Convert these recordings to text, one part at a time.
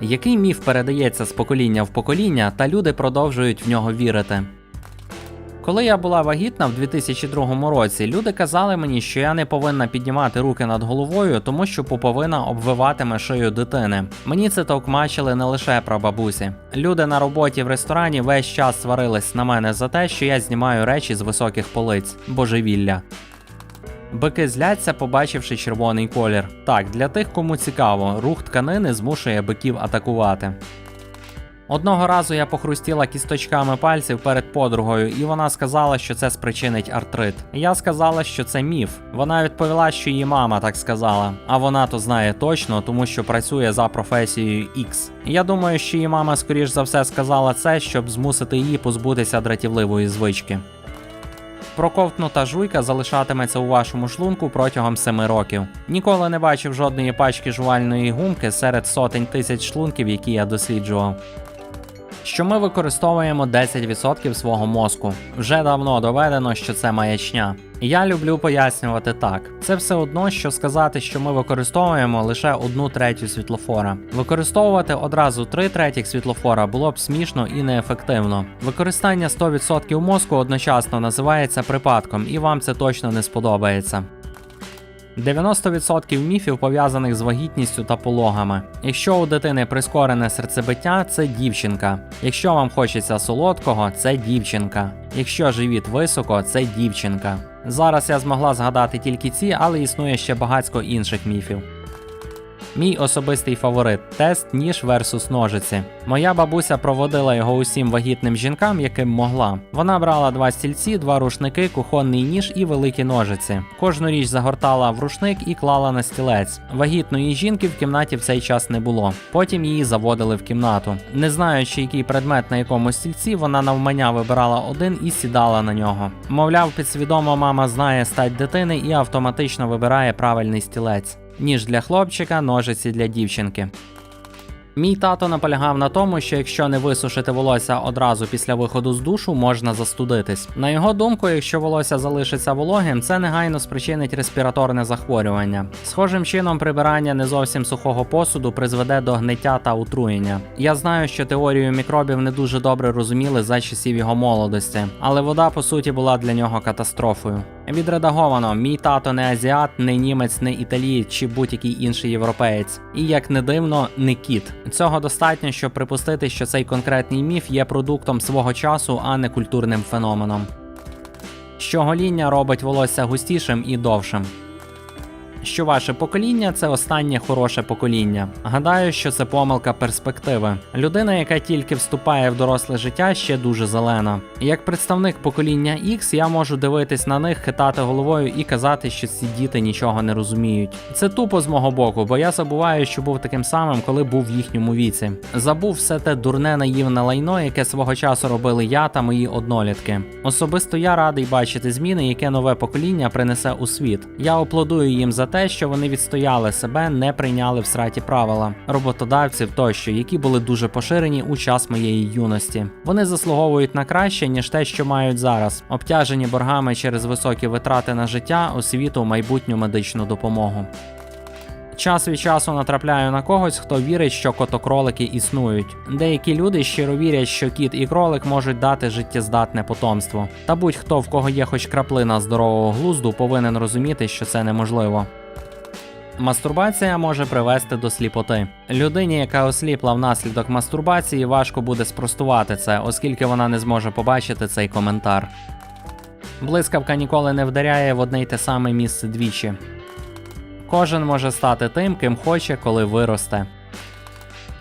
Який міф передається з покоління в покоління, та люди продовжують в нього вірити. Коли я була вагітна в 2002 році, люди казали мені, що я не повинна піднімати руки над головою, тому що пуповина обвиватиме шию дитини. Мені це товкмачили не лише про бабусі. Люди на роботі в ресторані весь час сварились на мене за те, що я знімаю речі з високих полиць. Божевілля. Бики зляться, побачивши червоний колір. Так, для тих, кому цікаво, рух тканини змушує биків атакувати. Одного разу я похрустіла кісточками пальців перед подругою, і вона сказала, що це спричинить артрит. Я сказала, що це міф. Вона відповіла, що її мама так сказала, а вона то знає точно, тому що працює за професією X. Я думаю, що її мама, скоріш за все, сказала це, щоб змусити її позбутися дратівливої звички. Проковтнута жуйка залишатиметься у вашому шлунку протягом 7 років. Ніколи не бачив жодної пачки жувальної гумки серед сотень тисяч шлунків, які я досліджував. Що ми використовуємо 10% свого мозку. Вже давно доведено, що це маячня. Я люблю пояснювати так: це все одно, що сказати, що ми використовуємо лише одну третю світлофора. Використовувати одразу три третіх світлофора було б смішно і неефективно. Використання 100% мозку одночасно називається припадком, і вам це точно не сподобається. 90% міфів пов'язаних з вагітністю та пологами. Якщо у дитини прискорене серцебиття, це дівчинка. Якщо вам хочеться солодкого, це дівчинка. Якщо живіт високо, це дівчинка. Зараз я змогла згадати тільки ці, але існує ще багатько інших міфів. Мій особистий фаворит тест ніж versus ножиці. Моя бабуся проводила його усім вагітним жінкам, яким могла. Вона брала два стільці, два рушники, кухонний ніж і великі ножиці. Кожну річ загортала в рушник і клала на стілець. Вагітної жінки в кімнаті в цей час не було. Потім її заводили в кімнату. Не знаючи, який предмет на якому стільці, вона навмання вибирала один і сідала на нього. Мовляв, підсвідомо мама знає стать дитини і автоматично вибирає правильний стілець. Ніж для хлопчика, ножиці для дівчинки. Мій тато наполягав на тому, що якщо не висушити волосся одразу після виходу з душу, можна застудитись. На його думку, якщо волосся залишиться вологим, це негайно спричинить респіраторне захворювання. Схожим чином, прибирання не зовсім сухого посуду призведе до гниття та отруєння. Я знаю, що теорію мікробів не дуже добре розуміли за часів його молодості, але вода по суті була для нього катастрофою. Відредаговано: мій тато не азіат, не німець, не італієць чи будь-який інший європеєць. І як не дивно, не кіт. Цього достатньо, щоб припустити, що цей конкретний міф є продуктом свого часу, а не культурним феноменом. Що гоління робить волосся густішим і довшим. Що ваше покоління це останнє хороше покоління. Гадаю, що це помилка перспективи. Людина, яка тільки вступає в доросле життя, ще дуже зелена. Як представник покоління X, я можу дивитись на них, хитати головою і казати, що ці діти нічого не розуміють. Це тупо з мого боку, бо я забуваю, що був таким самим, коли був в їхньому віці. Забув все те дурне наївне лайно, яке свого часу робили я та мої однолітки. Особисто я радий бачити зміни, яке нове покоління принесе у світ. Я аплодую їм за те, що вони відстояли себе, не прийняли в сраті правила роботодавців тощо, які були дуже поширені у час моєї юності. Вони заслуговують на краще ніж те, що мають зараз, обтяжені боргами через високі витрати на життя, освіту, майбутню медичну допомогу. Час від часу натрапляю на когось, хто вірить, що котокролики існують. Деякі люди щиро вірять, що кіт і кролик можуть дати життєздатне потомство. Та будь-хто, в кого є хоч краплина здорового глузду, повинен розуміти, що це неможливо. Мастурбація може привести до сліпоти. Людині, яка осліпла внаслідок мастурбації, важко буде спростувати це, оскільки вона не зможе побачити цей коментар. Блискавка ніколи не вдаряє в одне й те саме місце двічі. Кожен може стати тим, ким хоче, коли виросте.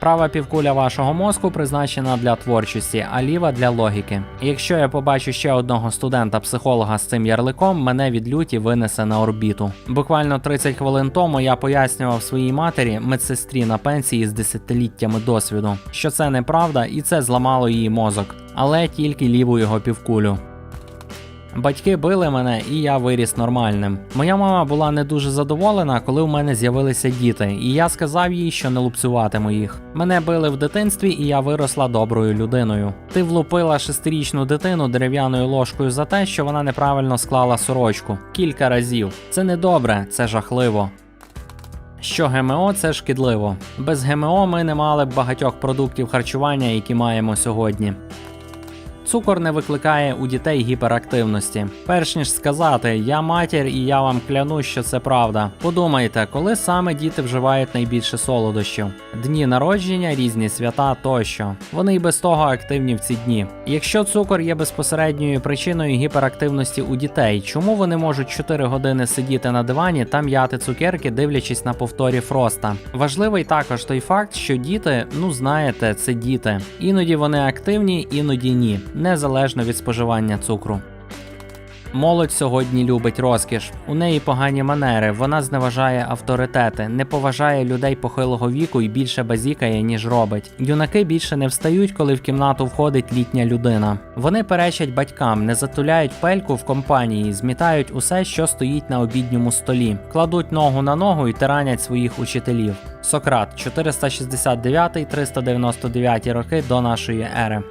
Права півкуля вашого мозку призначена для творчості, а ліва для логіки. Якщо я побачу ще одного студента-психолога з цим ярликом, мене від люті винесе на орбіту. Буквально 30 хвилин тому я пояснював своїй матері, медсестрі на пенсії з десятиліттями досвіду, що це неправда і це зламало її мозок, але тільки ліву його півкулю. Батьки били мене, і я виріс нормальним. Моя мама була не дуже задоволена, коли в мене з'явилися діти, і я сказав їй, що не лупцюватиму їх. Мене били в дитинстві, і я виросла доброю людиною. Ти влупила шестирічну дитину дерев'яною ложкою за те, що вона неправильно склала сорочку. Кілька разів. Це не добре, це жахливо. що ГМО це шкідливо. Без ГМО ми не мали б багатьох продуктів харчування, які маємо сьогодні. Цукор не викликає у дітей гіперактивності. Перш ніж сказати я матір і я вам клянусь, що це правда. Подумайте, коли саме діти вживають найбільше солодощів: дні народження, різні свята тощо. Вони й без того активні в ці дні. Якщо цукор є безпосередньою причиною гіперактивності у дітей, чому вони можуть 4 години сидіти на дивані та м'яти цукерки, дивлячись на повторі Фроста? Важливий також той факт, що діти, ну знаєте, це діти. Іноді вони активні, іноді ні незалежно від споживання цукру. Молодь сьогодні любить розкіш. У неї погані манери, вона зневажає авторитети, не поважає людей похилого віку і більше базікає, ніж робить. Юнаки більше не встають, коли в кімнату входить літня людина. Вони перечать батькам, не затуляють пельку в компанії, змітають усе, що стоїть на обідньому столі, кладуть ногу на ногу і тиранять своїх учителів. Сократ 469-399 роки до нашої ери.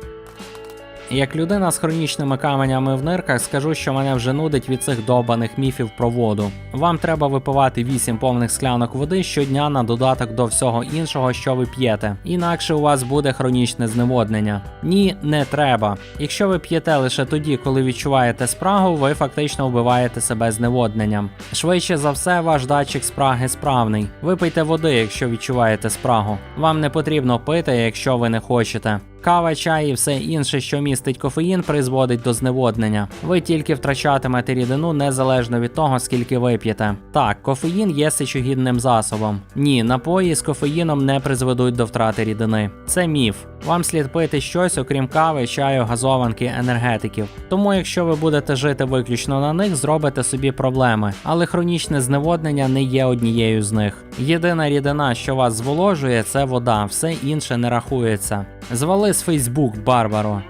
Як людина з хронічними каменями в нирках, скажу, що мене вже нудить від цих довбаних міфів про воду. Вам треба випивати 8 повних склянок води щодня на додаток до всього іншого, що ви п'єте. Інакше у вас буде хронічне зневоднення. Ні, не треба. Якщо ви п'єте лише тоді, коли відчуваєте спрагу, ви фактично вбиваєте себе зневодненням. Швидше за все, ваш датчик спраги справний. Випийте води, якщо відчуваєте спрагу. Вам не потрібно пити, якщо ви не хочете. Кава, чай і все інше, що містить кофеїн, призводить до зневоднення. Ви тільки втрачатимете рідину незалежно від того, скільки вип'єте. Так, кофеїн є сечогідним засобом. Ні, напої з кофеїном не призведуть до втрати рідини. Це міф. Вам слід пити щось, окрім кави, чаю, газованки, енергетиків. Тому, якщо ви будете жити виключно на них, зробите собі проблеми. Але хронічне зневоднення не є однією з них. Єдина рідина, що вас зволожує, це вода, все інше не рахується. Звали з Фейсбук, Барбаро.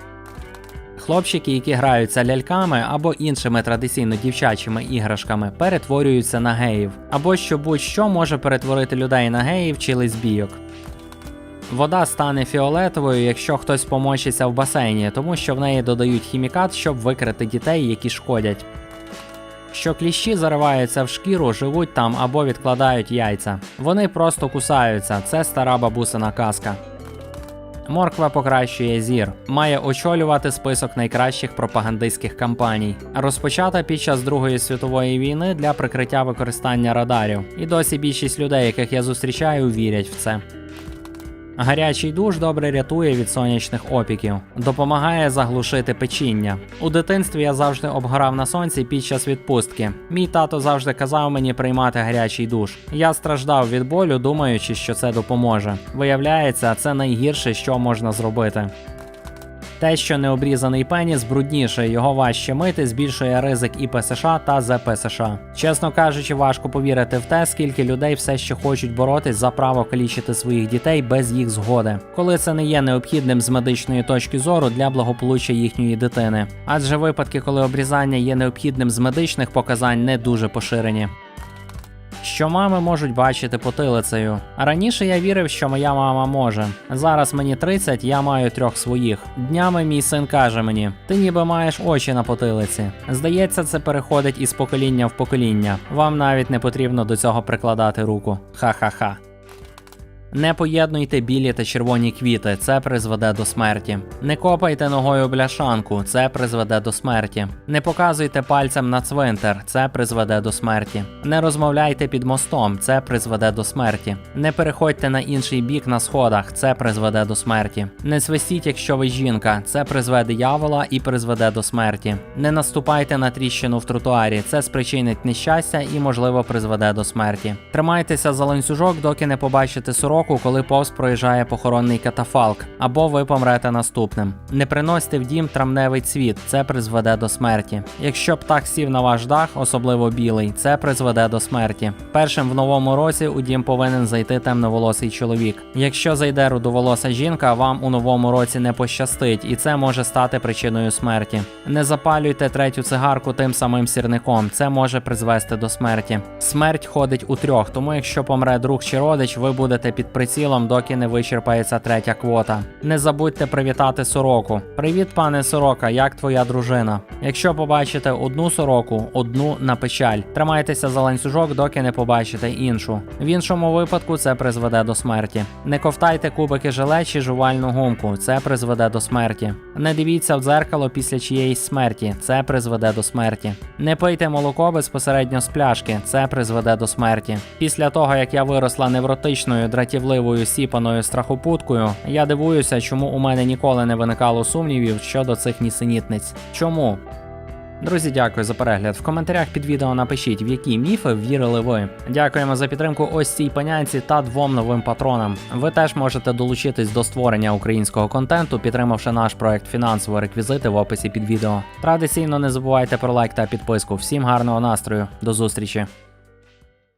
Хлопчики, які граються ляльками або іншими традиційно дівчачими іграшками, перетворюються на геїв, або що будь-що може перетворити людей на геїв чи лесбійок. Вода стане фіолетовою, якщо хтось помочиться в басейні, тому що в неї додають хімікат, щоб викрити дітей, які шкодять. Що кліщі зариваються в шкіру, живуть там або відкладають яйця. Вони просто кусаються, це стара бабусина казка. Морква покращує зір, має очолювати список найкращих пропагандистських кампаній, розпочата під час Другої світової війни для прикриття використання радарів. І досі більшість людей, яких я зустрічаю, вірять в це. Гарячий душ добре рятує від сонячних опіків, допомагає заглушити печіння. У дитинстві я завжди обгорав на сонці під час відпустки. Мій тато завжди казав мені приймати гарячий душ. Я страждав від болю, думаючи, що це допоможе. Виявляється, це найгірше, що можна зробити. Те, що необрізаний пеніс брудніше, його важче мити, збільшує ризик і ПСШ та ЗПСШ. Чесно кажучи, важко повірити в те, скільки людей все ще хочуть боротись за право калічити своїх дітей без їх згоди, коли це не є необхідним з медичної точки зору для благополуччя їхньої дитини. Адже випадки, коли обрізання є необхідним з медичних показань, не дуже поширені що мами можуть бачити потилицею. Раніше я вірив, що моя мама може. Зараз мені 30, я маю трьох своїх. Днями мій син каже мені: ти ніби маєш очі на потилиці. Здається, це переходить із покоління в покоління. Вам навіть не потрібно до цього прикладати руку. Ха-ха-ха. Не поєднуйте білі та червоні квіти, це призведе до смерті. Не копайте ногою бляшанку, це призведе до смерті. Не показуйте пальцем на цвинтар, це призведе до смерті. Не розмовляйте під мостом, це призведе до смерті. Не переходьте на інший бік на сходах, це призведе до смерті. Не свистіть, якщо ви жінка, це призведе явола і призведе до смерті. Не наступайте на тріщину в тротуарі, це спричинить нещастя і, можливо, призведе до смерті. Тримайтеся за ланцюжок, доки не побачите сорок року, коли повз проїжджає похоронний катафалк, або ви помрете наступним. Не приносьте в дім травневий цвіт, це призведе до смерті. Якщо птах сів на ваш дах, особливо білий, це призведе до смерті. Першим в новому році у дім повинен зайти темноволосий чоловік. Якщо зайде рудоволоса жінка, вам у новому році не пощастить, і це може стати причиною смерті. Не запалюйте третю цигарку тим самим сірником, це може призвести до смерті. Смерть ходить у трьох, тому якщо помре друг чи родич, ви будете під прицілом, доки не вичерпається третя квота. Не забудьте привітати сороку. Привіт, пане сорока, як твоя дружина? Якщо побачите одну сороку, одну на печаль. Тримайтеся за ланцюжок, доки не побачите іншу. В іншому випадку це призведе до смерті. Не ковтайте кубики желе чи жувальну гумку, це призведе до смерті. Не дивіться в дзеркало після чиєїсь смерті, це призведе до смерті. Не пийте молоко безпосередньо з пляшки, це призведе до смерті. Після того, як я виросла невротичною, дратівливою, сіпаною страхопуткою, я дивуюся, чому у мене ніколи не виникало сумнівів щодо цих нісенітниць. Чому? Друзі, дякую за перегляд. В коментарях під відео напишіть, в які міфи вірили ви. Дякуємо за підтримку ось цій панянці та двом новим патронам. Ви теж можете долучитись до створення українського контенту, підтримавши наш проект фінансово реквізити в описі під відео. Традиційно не забувайте про лайк та підписку. Всім гарного настрою, до зустрічі!